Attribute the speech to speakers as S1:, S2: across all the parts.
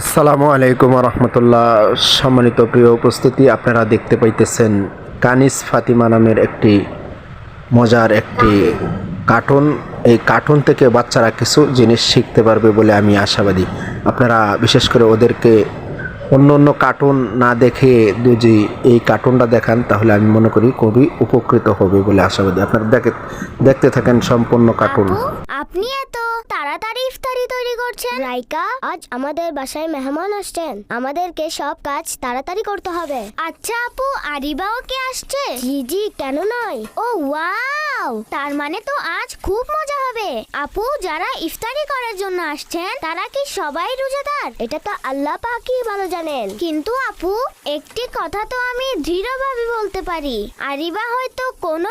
S1: আসসালামু আলাইকুম রহমতুল্লাহ সম্মানিত প্রিয় উপস্থিতি, আপনারা দেখতে পাইতেছেন কানিস ফাতিমা নামের একটি মজার একটি কার্টুন। এই কার্টুন থেকে বাচ্চারা কিছু জিনিস শিখতে পারবে বলে আমি আশাবাদী। আপনারা বিশেষ করে ওদেরকে অন্য অন্য কার্টুন না দেখে যদি এই কার্টুনটা দেখান, তাহলে আমি মনে করি খুবই উপকৃত হবে বলে আশাবাদী। আপনারা দেখে দেখতে থাকেন সম্পূর্ণ কার্টুন।
S2: আপনি এত তাড়াতাড়ি ইফতারি তৈরি করছেন? রাইকা, আজ আমাদের বাসায় মেহমান আসছেন। আমাদেরকে সব কাজ তাড়াতাড়ি করতে হবে। আচ্ছা আপু, আরিবাও কে আসছে? জি জি, কেন নয়? ও, ওয়াও! তার মানে তো আজ খুব মজা হবে। আপু, যারা ইফতারি করার জন্য আসছেন, তারা কি সবাই রোজাদার? এটা তো আল্লাহ পাকই ভালো জানেন। কিন্তু আপু, একটি কথা তো আমি দৃঢ়ভাবে বলতে পারি। আরিবা হয়তো কোনো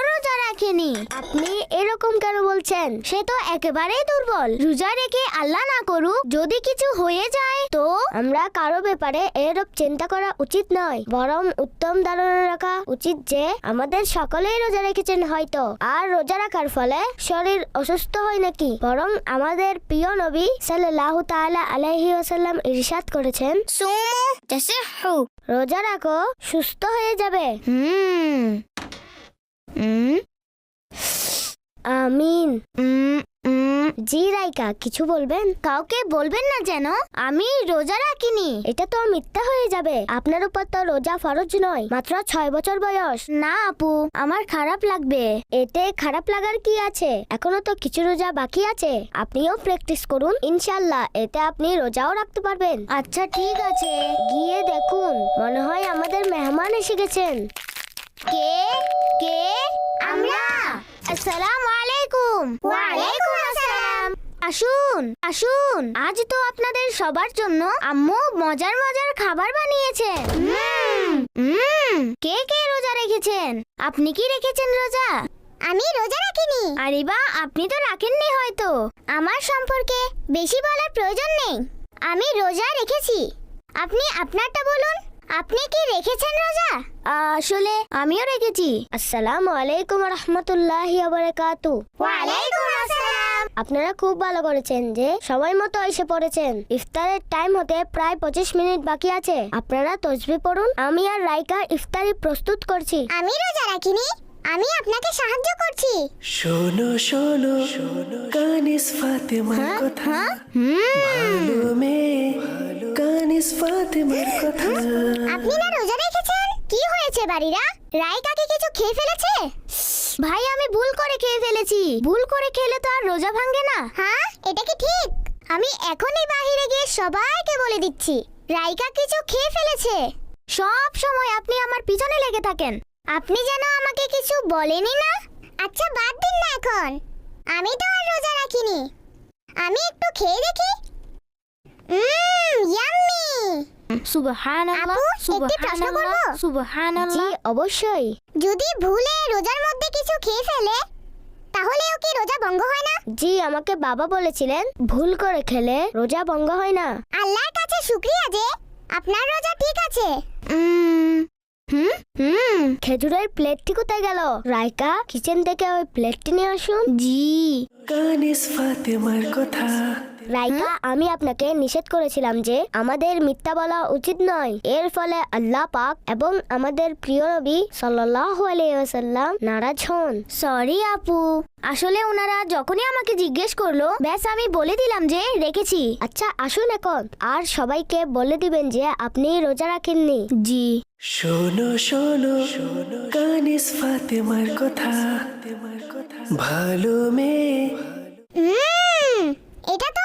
S2: আপনি এরকম কেন বলছেন? সে তো একেবারেই দুর্বল। রোজা রেখে আল্লাহ না করুক, যদি কিছু হয়ে যায়, তো আমরা কারও ব্যাপারে এরূপ চিন্তা করা উচিত নয়। বরং উত্তম ধারণা রাখা উচিত যে, আমাদের সকলেই রোজা রেখেছেন হয়তো। আর রোজা রাখার ফলে শরীর অসুস্থ হয় নাকি? বরং আমাদের প্রিয় নবী সাল্লাল্লাহু তাআলা আলাইহি ওয়াসাল্লাম ইরশাদ করেছেন সুমু রোজা রাখো, সুস্থ হয়ে যাবে। হুম। হুম। আমিন। জি রাইকা কিছু বলবেন? কাউকে বলবেন না যেন। আমি রোজা রাখিনি। এটা তো মিথ্যা হয়ে যাবে। আপনার উপর তো রোজা ফরজ নয়। মাত্র ছয় বছর বয়স। না আপু আমার খারাপ লাগবে। এতে খারাপ লাগার কি আছে? এখনও তো কিছু রোজা বাকি আছে। আপনিও প্র্যাকটিস করুন ইনশাল্লাহ এতে আপনি রোজাও রাখতে পারবেন। আচ্ছা ঠিক আছে। গিয়ে দেখুন। মনে হয় আমাদের মেহমান এসে গেছেন। কে? কে? আমরা! আসসালামু আলাইকুম ওয়ালাইকুম আসসালাম আসুন আসুন। আজ তো আপনাদের সবার জন্য আম্মু মজার মজার খাবার বানিয়েছেন। কে কে রোজা রেখেছেন? আপনি কি রেখেছেন রোজা? আমি রোজা রাখিনি। আরিবা আপনি তো রাখেননি হয়তো। আমার সম্পর্কে বেশি বলার প্রয়োজন নেই। আমি রোজা রেখেছি। আপনি আপনারটা বলুন। আপনি কি রেখেছেন রোজা? আসলে আমিও রেখেছি। আসসালামু আলাইকুম রহমতুল্লাহি বারাকাতু। ওয়ালাইকুম আসসালাম। আপনারা খুব ভালো করেছেন যে সময় মতো এসে পড়েছেন। ইফতারের টাইম হতে প্রায় পঁচিশ মিনিট বাকি আছে। আপনারা তসবি পড়ুন আমি আর রাইকা ইফতারি প্রস্তুত করছি। আমি রোজা রাখিনি আমি আপনাকে সাহায্য করছি।
S3: শোনো শোনো শোনো কানিস ফাতেমার
S2: হ্যাঁ?
S3: কথা।
S2: হুম।
S3: ভালো মেয়ে কানিস ফাতেমার কথা।
S2: আপনি না রোজা রেখেছেন? কি হয়েছে বাড়িরা? রাইকাকে কিছু খেয়ে ফেলেছে? ভাই, আমি ভুল করে খেয়ে ফেলেছি। ভুল করে খেলে তো আর রোজা ভাঙে না। হ্যাঁ? এটা কি ঠিক? আমি এখনই বাইরে গিয়ে সবাইকে বলে দিচ্ছি, রাইকা কিছু খেয়ে ফেলেছে। সব সময় আপনি আমার পিছনে লেগে থাকেন। আপনি যেন আমাকে কিছু বলেনি না। আচ্ছা বাদ দিন না এখন। আমি তো আর রোজা রাখিনি। আমি একটু খেয়ে দেখি। উম
S4: সুবহানাল্লাহ সুবহানাল্লাহ সুবহানাল্লাহ।
S2: জি অবশ্যই। যদি ভুলে রোজার মধ্যে কিছু খেয়ে ফেলে তাহলে ও কি রোজা ভঙ্গ হয় না? জি আমাকে বাবা বলেছিলেন ভুল করে খেলে রোজা ভঙ্গ হয় না। আল্লাহর কাছে শুকরিয়া যে আপনার রোজা ঠিক আছে। হুম হুম খেজুরের প্লেটটি কোথায় গেল? রাইকা কিচেন থেকে ওই প্লেটটি নিয়ে আসুন। জি।
S3: কানিস ফাতেমার কথা।
S2: রাইকা আমি আপনাকে নিষেধ করেছিলাম যে আমাদের মিথ্যা বলা উচিত নয়। এর ফলে আল্লাহ পাক এবং আমাদের প্রিয় নবী সাল্লাল্লাহু আলাইহি নারাজ হন। সরি আপু। আসলে ওনারা যখনই আমাকে জিজ্ঞেস করল ব্যাস আমি বলে দিলাম যে রেখেছি। আচ্ছা আসুন এখন। আর সবাইকে বলে দিবেন যে আপনি রোজা রাখেননি। জি।
S3: শোনো শোনো শোনো কানিস ফাতেমার কথা। ভালো মেয়ে।
S2: এটা তো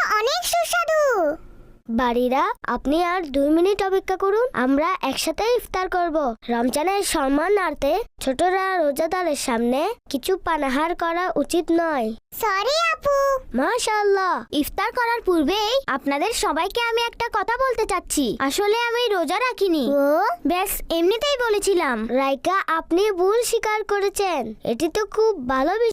S2: বাড়িরা আপনি আর দুই মিনিট অপেক্ষা করুন আমরা একসাথে ইফতার করব। রমজানের সম্মানার্থে ছোটরা রোজাদারের সামনে কিছু পানাহার করা উচিত নয়। সরি আপু। মাশাআল্লাহ। ইফতার করার পূর্বেই আপনাদের সবাইকে আমি একটা কথা বলতে চাচ্ছি। আসলে আমি রোজা রাখিনি। ও? ব্যাস এমনিতেই বলেছিলাম। রাইকা আপনি ভুল স্বীকার করেছেন। এটি তো খুব ভালো বিষয়